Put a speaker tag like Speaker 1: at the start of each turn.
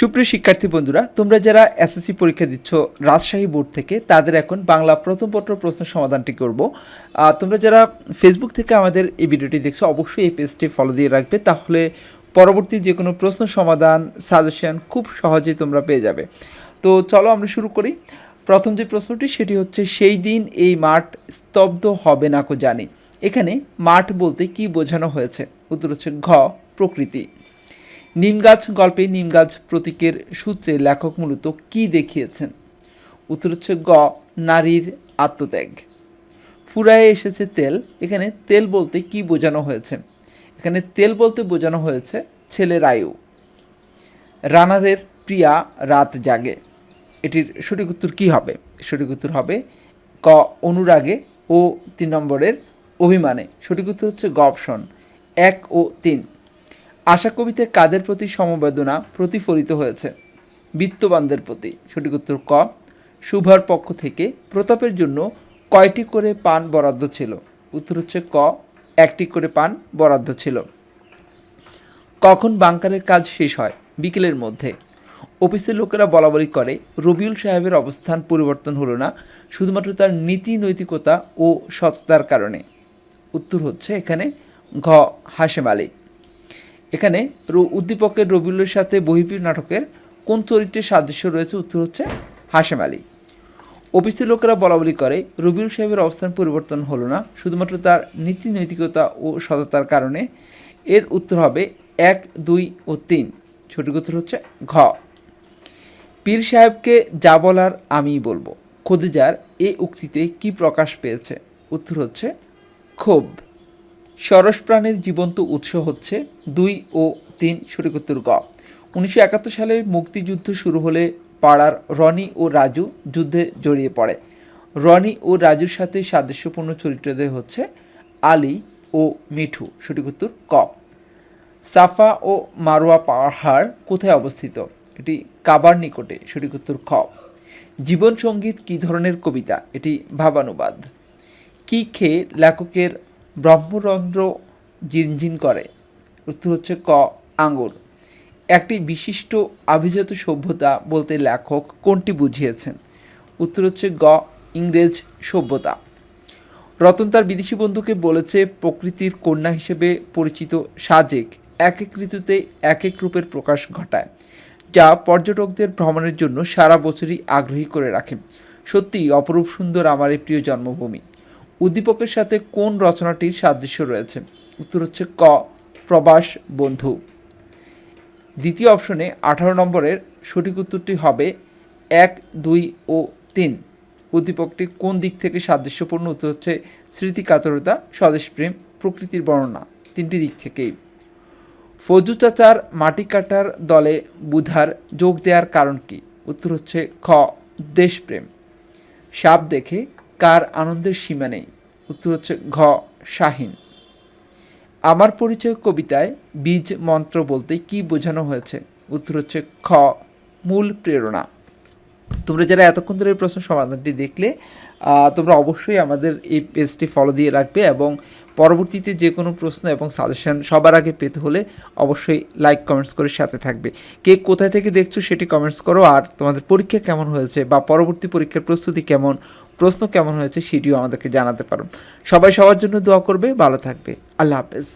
Speaker 1: সুপ্রিয় শিক্ষার্থী বন্ধুরা, তোমরা যারা এসএসসি পরীক্ষা দিচ্ছ রাজশাহী বোর্ড থেকে, তাদের এখন বাংলা প্রথম পত্র প্রশ্ন সমাধানটি করব। তোমরা যারা ফেসবুক থেকে আমাদের এই ভিডিওটি দেখছ, অবশ্যই এই পেজটি ফলো দিয়ে রাখবে, তাহলে পরবর্তী যে কোনো প্রশ্ন সমাধান সাজেশন খুব সহজেই তোমরা পেয়ে যাবে। তো চলো আমরা শুরু করি। প্রথম যে প্রশ্নটি, সেটি হচ্ছে, সেই দিন এই মাঠ স্তব্ধ হবে না কো জানি? এখানে মাঠ বলতে কি বোঝানো হয়েছে? উত্তর হচ্ছে, ঘ, প্রকৃতি। নিমগাছ গল্পে নিমগাছ প্রতীকের সূত্রে লেখক মূলত কি দেখিয়েছেন? উত্তর হচ্ছে গ, নারীর আত্মত্যাগ। ফুরায়ে এসেছে তেল। এখানে তেল বলতে কি বোঝানো হয়েছে? এখানে তেল বলতে বোঝানো হয়েছে ছেলের আয়ু। রানারের প্রিয়া রাত জাগে। এটির সঠিক উত্তর কী হবে? সঠিক উত্তর হবে ক, অনুরাগে ও তিন নম্বরের অভিমানে। সঠিক উত্তর হচ্ছে গ অপশন এক ও তিন। আশা কবিতে কাদের প্রতি সমবেদনা প্রতিফলিত হয়েছে? বিত্তবানদের প্রতি। সঠিক উত্তর ক। শুভার পক্ষ থেকে প্রতাপের জন্য কয়টি করে পান বরাদ্দ ছিল? উত্তর হচ্ছে ক। একটি করে পান বরাদ্দ ছিল। কখন বাংকারের কাজ শেষ হয়? বিকেলের মধ্যে। অফিসের লোকেরা বলা বলি করে, রবিউল সাহেবের অবস্থান পরিবর্তন হলো না, শুধুমাত্র তার নীতি, নৈতিকতা ও সততার কারণে। উত্তর হচ্ছে এখানে ঘ হাসেম আলী। এখানে উদ্দীপকের রবিউলের সাথে বহিপীর নাটকের কোন চরিত্রের সাদৃশ্য রয়েছে? উত্তর হচ্ছে হাসেম আলী। অফিসের লোকেরা বলা বলি করে, রবিউল সাহেবের অবস্থান পরিবর্তন হলো না, শুধুমাত্র তার নীতি নৈতিকতা ও সততার কারণে। এর উত্তর হবে এক, দুই ও তিন। সঠিক উত্তর হচ্ছে ঘ। পীর সাহেবকে যা বলার আমিই বলব। খদিজার এ উক্তিতে কি প্রকাশ পেয়েছে? উত্তর হচ্ছে ক্ষোভ। সরস প্রাণের জীবন্ত উৎস হচ্ছে দুই ও তিন সঠিক উত্তর গ। উনিশশো একাত্তর সালে মুক্তিযুদ্ধ শুরু হলে পাড়ার রনি ও রাজু যুদ্ধে জড়িয়ে পড়ে। রনি ও রাজুর সাথে সাদৃশ্যপূর্ণ চরিত্রদের হচ্ছে আলী ও মিঠু সঠিক ক। সাফা ও মারোয়া পাহাড় কোথায় অবস্থিত? এটি কাবার নিকটে সঠিক উত্তর খ। জীবন সংগীত কী ধরনের কবিতা? এটি ভাবানুবাদ। কী খেয়ে লেখকের ব্রহ্মরন্ধ্র জিনজিন করে। উত্তর হচ্ছে ক, আঙ্গুর। একটি বিশিষ্ট আভিজাত সভ্যতা বলতে লেখক কোনটি বুঝিয়েছেন? উত্তর হচ্ছে গ, ইংরেজ সভ্যতা। রতন তার বিদেশি বন্ধুকে বলেছে, প্রকৃতির কন্যা হিসেবে পরিচিত সাজেক এক এক ঋতুতে এক এক রূপের প্রকাশ ঘটায়, যা পর্যটকদের ভ্রমণের জন্য সারা বছরই আগ্রহী করে রাখে। সত্যি অপরূপ সুন্দর আমার এই প্রিয় জন্মভূমি। উদ্দীপকের সাথে কোন রচনাটির সাদৃশ্য রয়েছে? উত্তর হচ্ছে ক প্রবাস বন্ধু। দ্বিতীয় অপশনে আঠারো নম্বরের সঠিক উত্তরটি হবে এক, দুই ও তিন। উদ্দীপকটি কোন দিক থেকে সাদৃশ্যপূর্ণ? উত্তর হচ্ছে স্মৃতিকাতরতা স্বদেশপ্রেম প্রকৃতির বর্ণনা, তিনটি দিক থেকেই। ফজু চাচার মাটি কাটার দলে বুধার যোগ দেওয়ার কারণ কি? উত্তর হচ্ছে খ দেশপ্রেম সাপ দেখে কার আনন্দের সীমা নেই? উত্তর হচ্ছে ঘ, শাহিন। আমার পরিচয় কবিতায় বীজ মন্ত্র বলতে কি বোঝানো হয়েছে? উত্তর হচ্ছে খ, মূল প্রেরণা। তোমরা যারা এতক্ষণ ধরে এই প্রশ্ন সমাধানটি দেখলে তোমরা অবশ্যই আমাদের এই পেজটি ফলো দিয়ে রাখবে এবং পরবর্তীতে যে কোনো প্রশ্ন এবং সাজেশন সবার আগে পেতে হলে অবশ্যই লাইক কমেন্টস করে সাথে থাকবে। কে কোথায় থেকে দেখছ সেটি কমেন্টস করো আর তোমাদের পরীক্ষা কেমন হয়েছে বা পরবর্তী পরীক্ষার প্রস্তুতি কেমন, প্রশ্ন কেমন হয়েছে সেটিও আমাদেরকে জানাতে পারো। সবাই সবার জন্য দোয়া করবে, ভালো থাকবে। আল্লাহ হাফেজ।